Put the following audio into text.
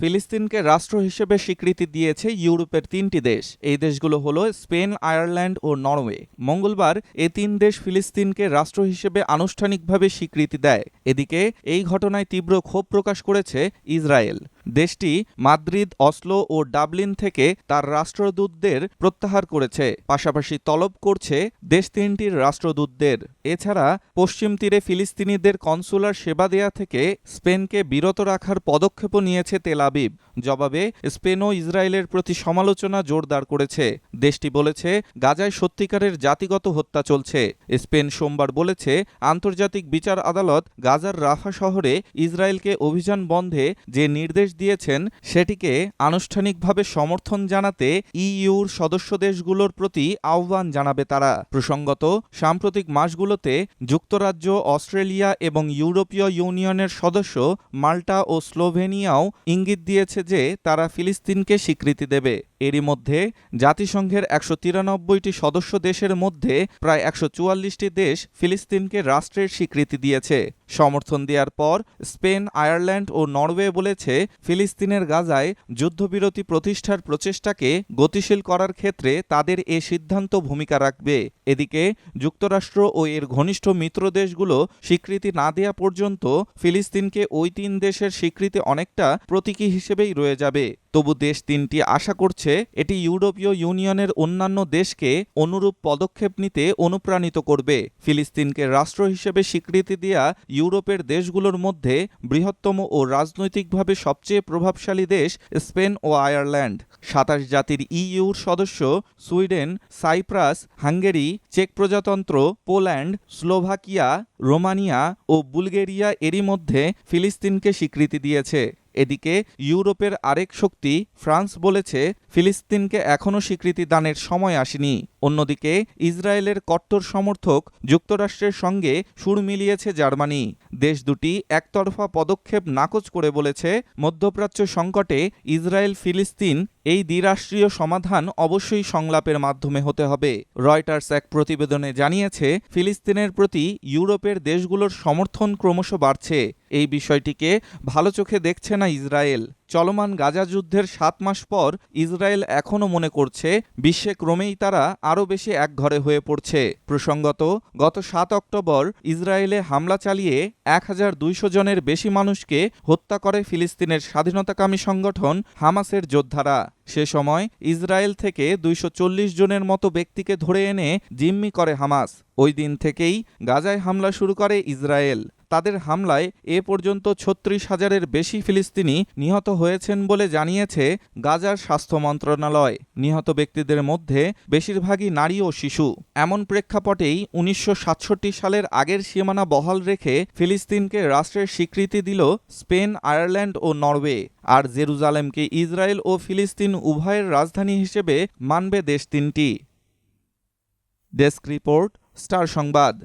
ফিলিস্তিনকে রাষ্ট্র হিসেবে স্বীকৃতি দিয়েছে ইউরোপের তিনটি দেশ। এই দেশগুলো হলো স্পেন, আয়ারল্যান্ড ও নরওয়ে। মঙ্গলবার এ তিন দেশ ফিলিস্তিনকে রাষ্ট্র হিসেবে আনুষ্ঠানিকভাবে স্বীকৃতি দেয়। এদিকে এই ঘটনায় তীব্র ক্ষোভ প্রকাশ করেছে ইসরায়েল। দেশটি মাদ্রিদ, অসলো ও ডাবলিন থেকে তার রাষ্ট্রদূতদের প্রত্যাহার করেছে। পাশাপাশি তলব করছে দেশ তিনটির রাষ্ট্রদূতদের। এছাড়া পশ্চিম তীরে ফিলিস্তিনিদের কনসুলার সেবা দেয়া থেকে স্পেনকে বিরত রাখার পদক্ষেপও নিয়েছে তেল আবিব। জবাবে স্পেনও ইসরায়েলের প্রতি সমালোচনা জোরদার করেছে। দেশটি বলেছে, গাজায় সত্যিকারের জাতিগত হত্যা চলছে। স্পেন সোমবার বলেছে, আন্তর্জাতিক বিচার আদালত গাজার রাফা শহরে ইসরায়েলকে অভিযান বন্ধে যে নির্দেশ দিয়েছেন, সেটিকে আনুষ্ঠানিকভাবে সমর্থন জানাতে ইইউর সদস্য দেশগুলোর প্রতি আহ্বান জানাবে তারা। প্রসঙ্গত, সাম্প্রতিক মাসগুলোতে যুক্তরাজ্য, অস্ট্রেলিয়া এবং ইউরোপীয় ইউনিয়নের সদস্য মাল্টা ও স্লোভেনিয়াও ইঙ্গিত দিয়েছে যে তারা ফিলিস্তিনকে স্বীকৃতি দেবে। এরই মধ্যে, জাতিসংঘের একশো তিরানব্বইটি সদস্য দেশের মধ্যে প্রায় একশো চুয়াল্লিশটি দেশ ফিলিস্তিনকে রাষ্ট্রের স্বীকৃতি দিয়েছে। সমর্থন দেওয়ার পর স্পেন, আয়ারল্যান্ড ও নরওয়ে বলেছে ফিলিস্তিনের গাজায় যুদ্ধবিরতি প্রতিষ্ঠার প্রচেষ্টাকে গতিশীল করার ক্ষেত্রে তাদের এ সিদ্ধান্ত ভূমিকা রাখবে। এদিকে যুক্তরাষ্ট্র ও এর ঘনিষ্ঠ মিত্র দেশগুলো স্বীকৃতি না দেয়া পর্যন্ত ফিলিস্তিনকে ওই তিন দেশের স্বীকৃতি অনেকটা প্রতীকী হিসেবেই রয়ে যাবে। তবু দেশ তিনটি আশা করছে এটি ইউরোপীয় ইউনিয়নের অন্যান্য দেশকে অনুরূপ পদক্ষেপ নিতে অনুপ্রাণিত করবে। ফিলিস্তিনকে রাষ্ট্র হিসেবে স্বীকৃতি দেয়া ইউরোপের দেশগুলোর মধ্যে বৃহত্তম ও রাজনৈতিকভাবে সবচেয়ে প্রভাবশালী দেশ স্পেন ও আয়ারল্যান্ড। সাতাশ জাতির ইইউর সদস্য সুইডেন, সাইপ্রাস, হাঙ্গেরি, চেক প্রজাতন্ত্র, পোল্যান্ড, স্লোভাকিয়া, রোমানিয়া ও বুলগেরিয়া এরই মধ্যে ফিলিস্তিনকে স্বীকৃতি দিয়েছে। এদিকে ইউরোপের আরেক শক্তি ফ্রান্স বলেছে, ফিলিস্তিনকে এখনও স্বীকৃতি দানের সময় আসেনি। অন্যদিকে, ইসরায়েলের কট্টর সমর্থক যুক্তরাষ্ট্রের সঙ্গে সুর মিলিয়েছে জার্মানি। দেশ দুটি একতরফা পদক্ষেপ নাকচ করে বলেছে, মধ্যপ্রাচ্য সংকটে ইসরায়েল ফিলিস্তিন এই দ্বিরাষ্ট্রীয় সমাধান অবশ্যই সংলাপের মাধ্যমে হতে হবে। রয়টার্স এক প্রতিবেদনে জানিয়েছে, ফিলিস্তিনের প্রতি ইউরোপের দেশগুলোর সমর্থন ক্রমশ বাড়ছে। এই বিষয়টিকে ভালো চোখে দেখছে না ইসরায়েল। চলমান গাজা যুদ্ধের সাত মাস পর ইসরায়েল এখনও মনে করছে বিশ্বে ক্রমেই তারা আরও বেশি একঘরে হয়ে পড়ছে। প্রসঙ্গত, গত সাত অক্টোবর ইসরায়েলে হামলা চালিয়ে এক হাজার দুইশো জনের বেশি মানুষকে হত্যা করে ফিলিস্তিনের স্বাধীনতাকামী সংগঠন হামাসের যোদ্ধারা। সে সময় ইসরায়েল থেকে দুইশ চল্লিশ জনের মতো ব্যক্তিকে ধরে এনে জিম্মি করে হামাস। ওই দিন থেকেই গাজায় হামলা শুরু করে ইসরায়েল। তাদের হামলায় এ পর্যন্ত ছত্রিশ হাজারের বেশি ফিলিস্তিনি নিহত হয়েছেন বলে জানিয়েছে গাজার স্বাস্থ্য মন্ত্রণালয়। নিহত ব্যক্তিদের মধ্যে বেশিরভাগই নারী ও শিশু। এমন প্রেক্ষাপটেই উনিশশো সাতষট্টি সালের আগের সীমানা বহাল রেখে ফিলিস্তিনকে রাষ্ট্রের স্বীকৃতি দিল স্পেন, আয়ারল্যান্ড ও নরওয়ে। আর জেরুজালেমকে ইসরায়েল ও ফিলিস্তিন উভয়ের রাজধানী হিসেবে মানবে দেশ তিনটি। ডেস্ক রিপোর্ট, স্টার সংবাদ।